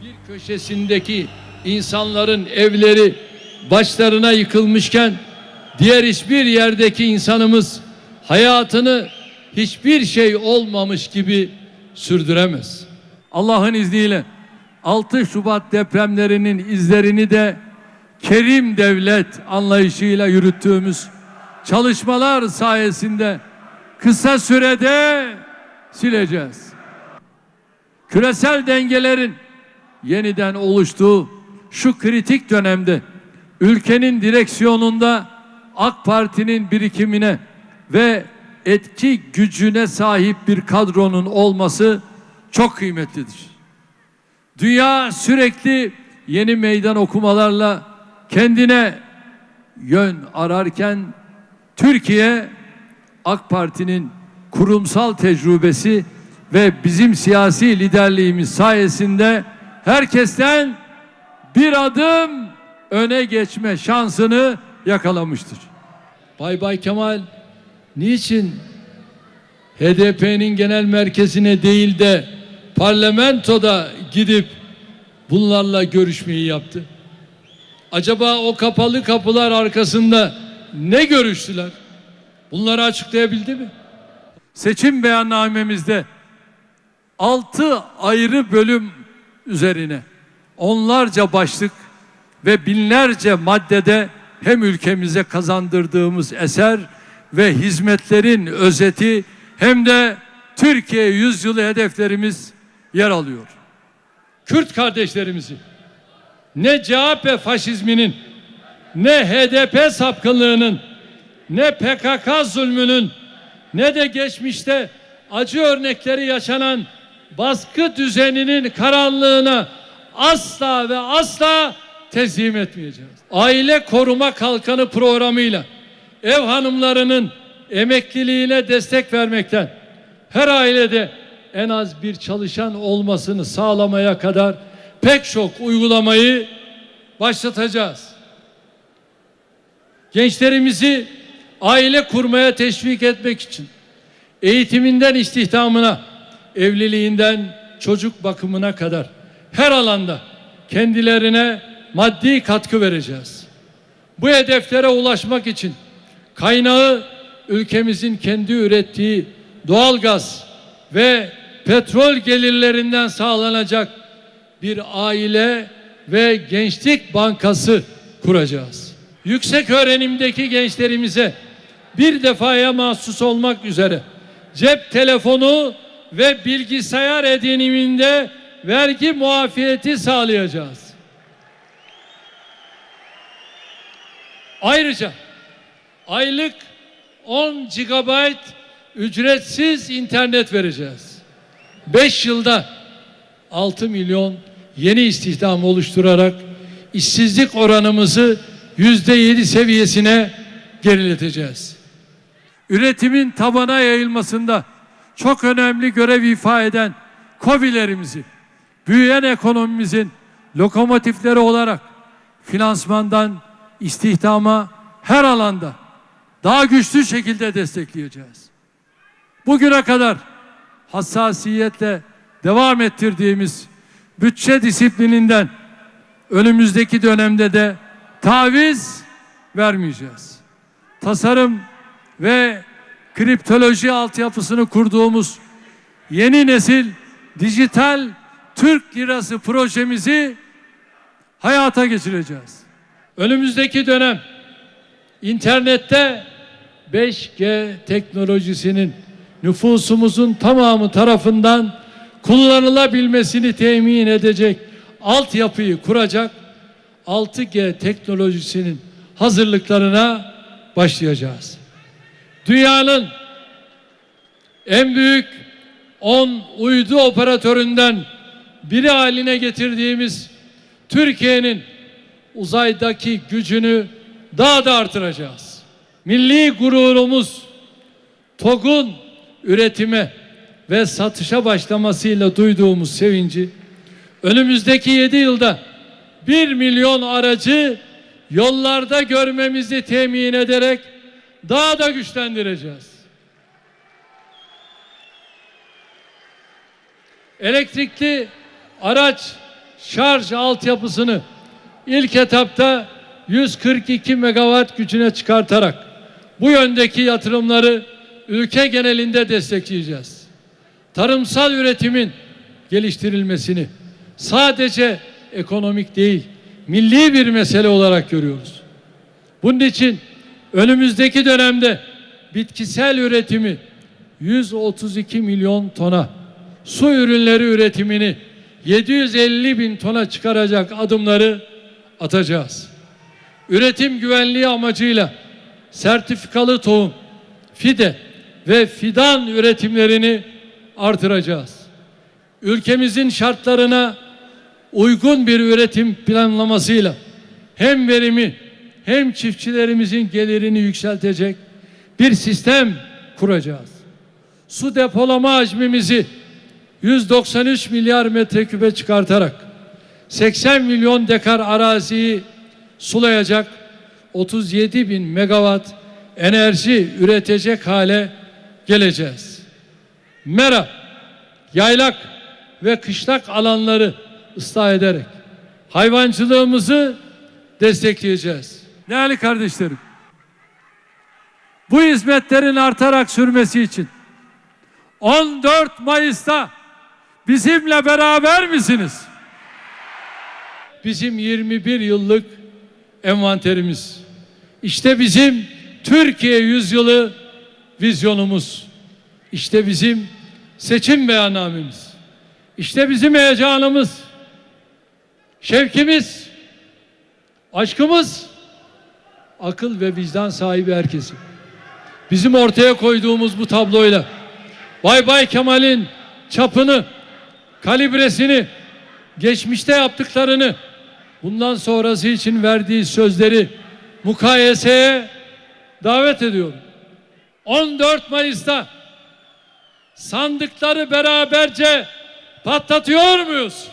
bir köşesindeki insanların evleri başlarına yıkılmışken diğer hiçbir yerdeki insanımız hayatını hiçbir şey olmamış gibi sürdüremez. Allah'ın izniyle 6 Şubat depremlerinin izlerini de kerim devlet anlayışıyla yürüttüğümüz çalışmalar sayesinde kısa sürede sileceğiz. Küresel dengelerin yeniden oluştuğu şu kritik dönemde ülkenin direksiyonunda AK Parti'nin birikimine ve etki gücüne sahip bir kadronun olması çok kıymetlidir. Dünya sürekli yeni meydan okumalarla kendine yön ararken Türkiye AK Parti'nin kurumsal tecrübesi ve bizim siyasi liderliğimiz sayesinde herkesten bir adım öne geçme şansını yakalamıştır. Bay Bay Kemal niçin HDP'nin genel merkezine değil de parlamentoda gidip bunlarla görüşmeyi yaptı? Acaba o kapalı kapılar arkasında ne görüştüler? Bunları açıklayabildi mi? Seçim beyannamemizde altı ayrı bölüm üzerine onlarca başlık ve binlerce maddede hem ülkemize kazandırdığımız eser ve hizmetlerin özeti hem de Türkiye yüzyılı hedeflerimiz yer alıyor. Kürt kardeşlerimizi ne CHP faşizminin ne HDP sapkınlığının ne PKK zulmünün ne de geçmişte acı örnekleri yaşanan baskı düzeninin karanlığına asla ve asla teslim etmeyeceğiz. Aile koruma kalkanı programıyla ev hanımlarının emekliliğine destek vermekten her ailede en az bir çalışan olmasını sağlamaya kadar pek çok uygulamayı başlatacağız. Gençlerimizi aile kurmaya teşvik etmek için eğitiminden istihdamına, evliliğinden çocuk bakımına kadar her alanda kendilerine maddi katkı vereceğiz. Bu hedeflere ulaşmak için kaynağı ülkemizin kendi ürettiği doğalgaz ve petrol gelirlerinden sağlanacak bir aile ve gençlik bankası kuracağız. Yüksek öğrenimdeki gençlerimize bir defaya mahsus olmak üzere cep telefonu ve bilgisayar ediniminde vergi muafiyeti sağlayacağız. Ayrıca aylık 10 GB ücretsiz internet vereceğiz. 5 yılda 6 milyon yeni istihdam oluşturarak işsizlik oranımızı yüzde yedi seviyesine gerileteceğiz. Üretimin tabana yayılmasında çok önemli görev ifa eden KOBİ'lerimizi, büyüyen ekonomimizin lokomotifleri olarak finansmandan istihdama her alanda daha güçlü şekilde destekleyeceğiz. Bugüne kadar hassasiyetle devam ettirdiğimiz bütçe disiplininden önümüzdeki dönemde de taviz vermeyeceğiz. Tasarım ve kriptoloji altyapısını kurduğumuz yeni nesil dijital Türk lirası projemizi hayata geçireceğiz. Önümüzdeki dönem internette 5G teknolojisinin nüfusumuzun tamamı tarafından kullanılabilmesini temin edecek altyapıyı kuracak 6G teknolojisinin hazırlıklarına başlayacağız. Dünyanın en büyük 10 uydu operatöründen biri haline getirdiğimiz Türkiye'nin uzaydaki gücünü daha da artıracağız. Milli gururumuz TOG'un üretime ve satışa başlamasıyla duyduğumuz sevinci önümüzdeki 7 yılda 1 milyon aracı yollarda görmemizi temin ederek daha da güçlendireceğiz. Elektrikli araç şarj altyapısını ilk etapta 142 megawatt gücüne çıkartarak bu yöndeki yatırımları ülke genelinde destekleyeceğiz. Tarımsal üretimin geliştirilmesini sadece ekonomik değil, milli bir mesele olarak görüyoruz. Bunun için önümüzdeki dönemde bitkisel üretimi 132 milyon tona, su ürünleri üretimini 750 bin tona çıkaracak adımları atacağız. Üretim güvenliği amacıyla sertifikalı tohum, fide ve fidan üretimlerini artıracağız. Ülkemizin şartlarına uygun bir üretim planlamasıyla hem verimi hem çiftçilerimizin gelirini yükseltecek bir sistem kuracağız. Su depolama hacmimizi 193 milyar metreküpe çıkartarak 80 milyon dekar araziyi sulayacak 37 bin megawatt enerji üretecek hale geleceğiz. Mera, yaylak ve kışlak alanları ıslah ederek hayvancılığımızı destekleyeceğiz. Değerli kardeşlerim, bu hizmetlerin artarak sürmesi için 14 Mayıs'ta bizimle beraber misiniz? Bizim 21 yıllık envanterimiz. İşte bizim Türkiye yüzyılı vizyonumuz. İşte bizim seçim beyannamemiz. İşte bizim heyecanımız, şevkimiz, aşkımız, akıl ve vicdan sahibi herkesin. Bizim ortaya koyduğumuz bu tabloyla Bay Bay Kemal'in çapını, kalibresini, geçmişte yaptıklarını, bundan sonrası için verdiği sözleri mukayeseye davet ediyorum. 14 Mayıs'ta sandıkları beraberce patlatıyor muyuz?